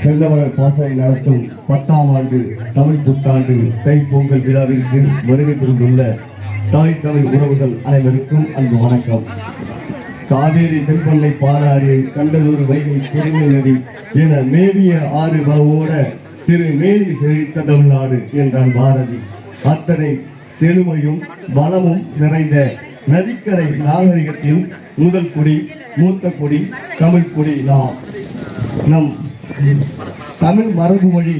செந்தமலர் பாசறை நடத்தும் பத்தாம் ஆண்டு தமிழ் புத்தாண்டு தைப்பொங்கல் விழாவிற்கு வருகை புரிந்துள்ள தாய் தமிழ் உறவுகள் அனைவருக்கும் அன்பு வணக்கம். காவேரி தென்பண்ணை பாலாறு கண்டலூர் வைகை பெருமை நதி என மேவிய ஆறு வளவோட திரு மேலி செழித்த தமிழ்நாடு என்றான் பாரதி. அத்தனை செழுமையும் வளமும் நிறைந்த நதிக்கரை நாகரிகத்தின் முதல் குடி மூத்த குடி தமிழ் குடி நாம் நம் தமிழ் மரபு மொழி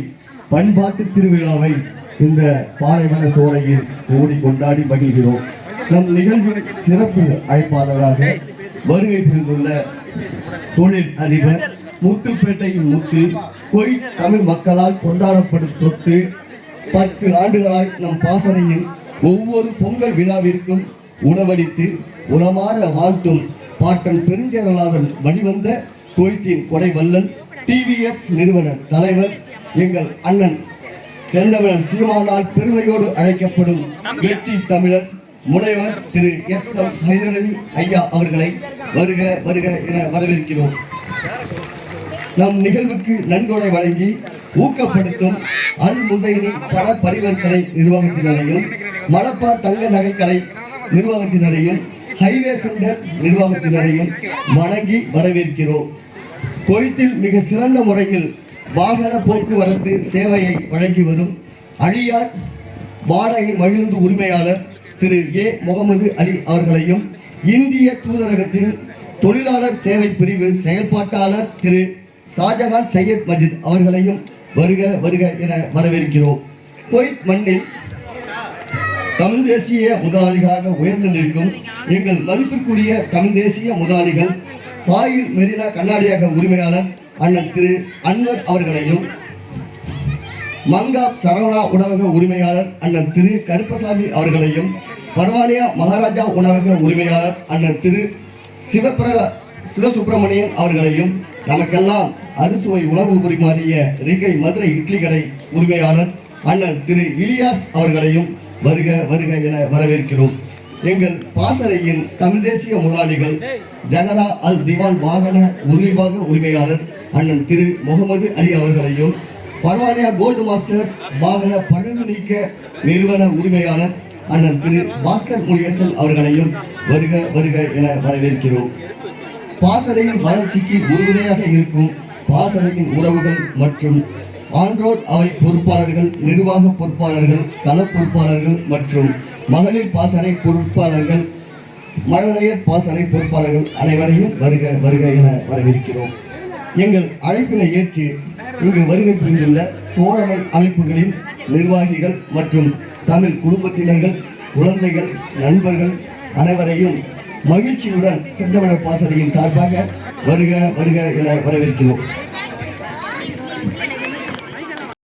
பண்பாட்டு திருவிழாவை இந்த பாலைவன சோலையில் ஓடி கொண்டாடி மகிழ்கிறோம். நம் நிகழ்வின் சிறப்பு அழைப்பாளராக வருகை புரிந்துள்ள தொழில் அதிபர் முத்துப்பேட்டையின் முத்து பொய் தமிழ் மக்களால் கொண்டாடப்படும் சொத்து பத்து ஆண்டுகளாய் நம் பாசனையின் ஒவ்வொரு பொங்கல் விழாவிற்கும் உணவளித்து உளமாற வாழ்த்தும் பாட்டன் பெருஞ்சேரலாதன் வழிவந்த குவைத்தின் கொடை வல்லல் டிவிஎஸ் நிறுவன தலைவர் எங்கள் அண்ணன் செந்தவன் சீமானால் பெருமையோடு அழைக்கப்படும் வெற்றி தமிழர் முனைவர் திரு எஸ் எம் ஹைதரலி ஐயா அவர்களை வருக வருக என வரவேற்கிறோம். நம் நிகழ்வுக்கு நன்கொடை வழங்கி ஊக்கப்படுத்தும் அல் முசைனி பண பரிவர்த்தனை நிர்வாகத்தினரையும் மலப்பா தங்க நகைக்கடை நிர்வாகத்தினரையும் ஹைவே சென்டர் நிர்வாகத்தினரையும் வணங்கி வரவேற்கிறோம். கொய்த்தில் மிக சிறந்த முறையில் வாகன போக்குவரத்து சேவையை வழங்கி வரும் அழியார் வாடகை மகிழ்ந்து உரிமையாளர் திரு ஏ. முகமது அலி அவர்களையும் இந்திய தூதரகத்தின் தொழிலாளர் சேவை பிரிவு செயல்பாட்டாளர் திரு ஷாஜகான் சையத் மஜித் அவர்களையும் வருக வருக என வரவேற்கிறோம். கொய்த் மண்ணில் தமிழ் தேசிய முதலாளிகளாக உயர்ந்து நிற்கும் எங்கள் மதிப்பிற்குரிய தமிழ் தேசிய முதலாளிகள் பாயில் மெரினா கண்ணாடியாக உரிமையாளர் அண்ணன் திரு அன்வர் அவர்களையும் மங்கா சரவணா உணவக உரிமையாளர் அண்ணன் திரு கருப்பசாமி அவர்களையும் பர்வானியா மகாராஜா உணவக உரிமையாளர் அண்ணன் திரு சிவபிரகா சிவசுப்பிரமணியன் அவர்களையும் நமக்கெல்லாம் அறுசுவை உணவு பரிமாறிய ரிகை மதுரை இட்லி கடை உரிமையாளர் அண்ணன் திரு இலியாஸ் அவர்களையும் வருக வருக என வரவேற்கிறோம். எங்கள் பாசறையின் தமிழ் தேசிய முதலாளிகள் ஜனரா அல் திவான் வாகன உரிமைவாக உரிமையாளர் அண்ணன் திரு முகமது அலி அவர்களையும் பர்வானியா கோல்டு மாஸ்டர் வாகன பழுது நீக்க நிறுவன உரிமையாளர் அண்ணன் திரு பாஸ்கர் முனியசல் அவர்களையும் வருக வருக என வரவேற்கிறோம். பாசறையின் வளர்ச்சிக்கு உறுதுணையாக இருக்கும் பாசறையின் உறவுகள் மற்றும் ஆண்ட்ரோட் அவை பொறுப்பாளர்கள் நிர்வாக பொறுப்பாளர்கள் கள பொறுப்பாளர்கள் மற்றும் மகளிர் பாசறை பொறுப்பாளர்கள் மழலையர் பாசறை பொறுப்பாளர்கள் அனைவரையும் வருக வருக என வரவேற்கிறோம். எங்கள் அழைப்பினை ஏற்று இங்கு வருகை புரிந்துள்ள தோழமை அமைப்புகளின் நிர்வாகிகள் மற்றும் தமிழ் குடும்பத்தினர்கள் குழந்தைகள் நண்பர்கள் அனைவரையும் மகிழ்ச்சியுடன் செந்தமிழர் பாசறையின் சார்பாக வருக வருக என வரவேற்கிறோம்.